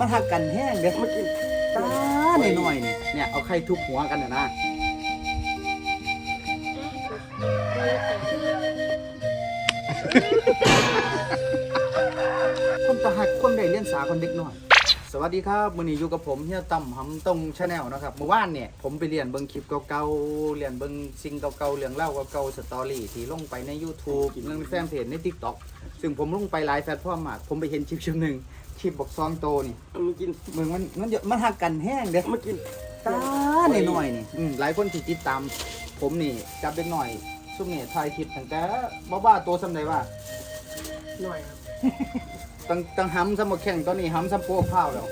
มันหักกันแห้งเด้อมันกินตาหน่อยๆนี่เนี่ยเอาไข่ทุบหัวกันนะนะคนตาหักคนได้เลี้ยนสาคนเด็กน้อย สวัสดีครับมื้อนี้อยู่กับผมเฮียตั้มหำตรงชาแนลนะครับเมื่อวานเนี่ยผมไปเรียนเบิ่งคลิปเก่าๆเรียนเบิ่งสิ่งเก่าๆเรื่องเล่าเก่าๆสตอรี่ที่ลงไปใน YouTube เรื่องแฟนเพจใน TikTok ซึ่งผมลงไปหลายแพลตฟอร์มมากผมไปเห็นคลิปชิ้นหนึ่ง คลิปบอกซองโตนี่มันกิน มึงมันมันเยอะมันหักกันแห้งเด้อมันกิน ตาหน่อยๆนี่อืมหลายคนที่ติดตาม ผมนี่จับเด็กหน่อยซุ่มนี่ถ่ายคลิปตั้งแต่บ่ว่าตัวสำใดว่าหน่อยครับตั้งตั้งห้ำสมบแข่งตอนนี้ห้ำสมโปกข้าวแล้ว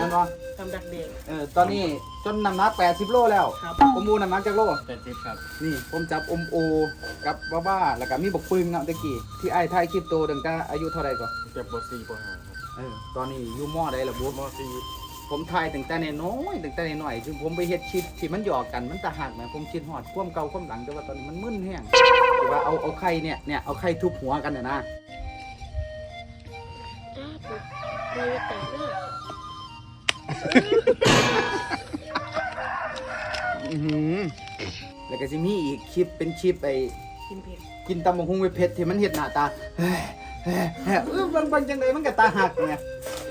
นั่นวะทำดักเด็กเออตอนนี้จนน้ำหนัก80 โลแล้วครับ อมโอน้ำหนักจากโล แปดสิบครับนี่ผมจับอมโอ กับบ้าบ้าแล้วก็มีบกปึงเนาะตะกี้ที่ไอ้ถ่ายคลิปโตตั้งแต่อายุเท่าไหร่ก่อนเก็บบสี่ปห้าครับ เออตอนนี้อยู่มอได้ละบัวมสี่ผมถ่ายตั้งแต่น้อยๆตั้งแต่น้อยๆจึงผมไปเฮ็ดคลิปที่มันหยอกกันมันตาหักนะผมคิดฮอดความเก่าความหลังแต่ว่าตอนนี้มันมึนแห้งที่ว่าเอาเอาไข่เนี่ยเนี่ยเอาไข่ทุบหัวกันน่ะนะอ้าวเลยแต่ว่าอื้อหือแล้วก็สิมีอีกคลิปเป็นคลิปไอ้ กินเผ็ดกินตำบักหุ่งไปเผ็ดที่มันเห็ดหน้าตาเฮ้ยเฮ้ยเฮ้ยเออบางบางจังเลยมันก็ตาหักไง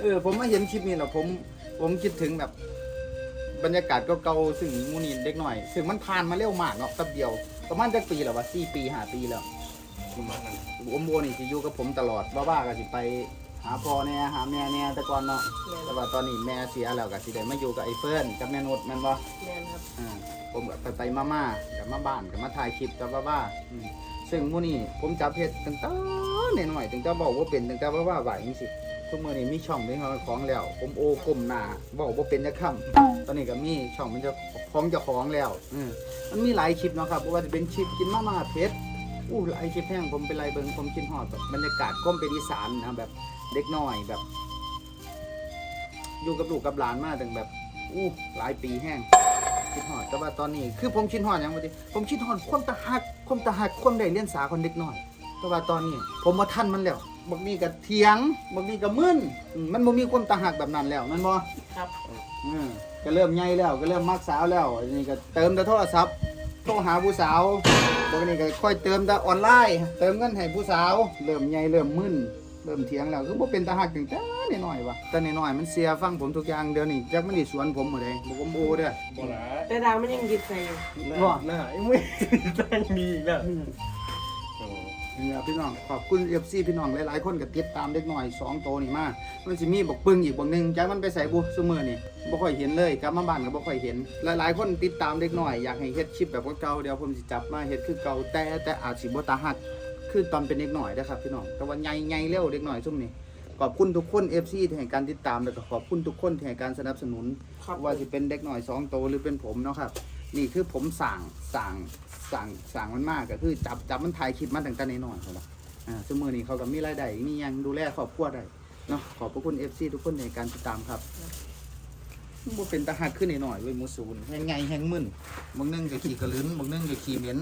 เออผมมาเห็นคลิปนี้แล้วผมผมคิดถึงแบบ บรรยากาศเก่าๆซึ่งมูนีเด็กหน่อย ซึ่งมันผ่านมาเร็วมากเนาะแป๊บเดียว ประมาณจักปีแล้ววะสี่ปีห้าปีแล้วประมาณนั้นอมโบนี่สิอยู่กับผมตลอดบ้าๆก็สิไป หาพ่อเนี่ยหาแม่เนี่ยแต่ก่อนเนาะแมนแต่ว่าตอนนี้แม่เสียแล้วก็สิได้มาอยู่กับไอ้เฟิร์นกับแม่นุชแม่นบ่แมนครับอ่าผมก็ไปไปมาม่ากับมาบ้านกับมาถ่ายคลิปกับว่าว่าอืมซึ่งมื้อนี้ผมจับเฮ็ดตั้งแต่น้อยๆตั้งแต่บอกว่าเป็นตั้งแต่ว่าว่าไหวจังซี่ทุกมื้อนี้มีช่องเป็นของของแล้วผมโอกลมหน้าบอกว่าเป็นจักคำตอนนี้ก็มีช่องเป็นเจ้าของเจ้าของแล้วอืมมันมีหลายคลิปเนาะครับบ่ว่าจะเป็นคลิปกินมาม่าเผ็ด อู้หลายคลิปแห้งผมเป็นไรเบิ่งผมคิดฮอดแบบบรรยากาศก้มเป็นอีสานนะแบบเด็กน้อยแบบ อยู่กับลูกกับหลานมาตั้งแบบอู้หลายปีแห้งคิดฮอดแต่ว่าตอนนี้คือผมคิดฮอดหยังบ่ติผมคิดฮอดความตะหักความตะหักความได้เรียนสาคนเด็กน้อย แต่ว่าตอนนี้ ผมมาทันมันแล้วบักนี้ก็เถียงบักนี้ก็มึนอืมมันบ่มีความตะหักแบบนั้นแล้วแมันบ่ครับอืมก็เริ่มใหญ่แล้วก็เริ่มมักสาวแล้วอันนี้ก็เติมแต่โทรศัพท์ โทรหาผู้สาวบักนี้ก็ค่อยเติมแต่ออนไลน์ เติมเงินให้ผู้สาว เริ่มใหญ่เริ่มมึนเริ่มเถียงแล้วคือบ่เป็นตะหักตั้งแต่น้อยๆวะแต่น้อยๆมันเสียฟังผมทุกอย่างเดี๋ยวนี้จักมันสิสวนผมบ่ได้บ่ผมโอเด้อบ่หลาแต่ดาวมันยังกินใส่อยู่บ่หน้าไอ้ไม่ตั้งมีอีกแล้วอืมโอ้ นี่ครับพี่น้องขอบคุณเอฟซีพี่น้องหลายๆคนก็ติดตามเด็กหน่อยสองโตวนี่มามันสิมีบอกปึ้งอีกบอกหนึงจากมันไปใส่บุซุมือนี่บ่ค่อยเห็นเลยกลับมาบ้านก็บ่ค่อยเห็น หลายๆ คนติดตามเด็กหน่อยอยากให้เฮ็ดคลิปแบบเก่าๆเดี๋ยวผมสิจับมาเฮ็ดคือเก่าแต่แต่อาจสิบ่ตาหักคือตอนเป็นเด็กหน่อยนะครับพี่น้องแต่ว่าใหญ่ๆเร็วเด็กหน่อยซุ่มนี่ขอบคุณทุกคน FC ที่ให้การติดตามแล้วก็ขอบคุณทุกคนที่ให้การสนับสนุนครับว่าสิเป็นเด็กหน่อยสองโตวหรือเป็นผมเนาะครับ นี่คือผมสั่งสั่งสั่งสั่งมันมากก็คือจับจับมันถ่ายคลิปมันตั้งแต่น้อนครับอ่าซึ่งมือนี้เขาก็มีรายได้มียังดูแลครอบครัวได้เนาะขอบพระคุณเอฟซีทุกคนในการติดตามครับมันเป็นตาหักขึ้นหน่อยๆเว้ยมูสูนแห้งไงแห้งมึนบางนึงก็ขี่กระลืนบางนึงก็ขี่เหม็น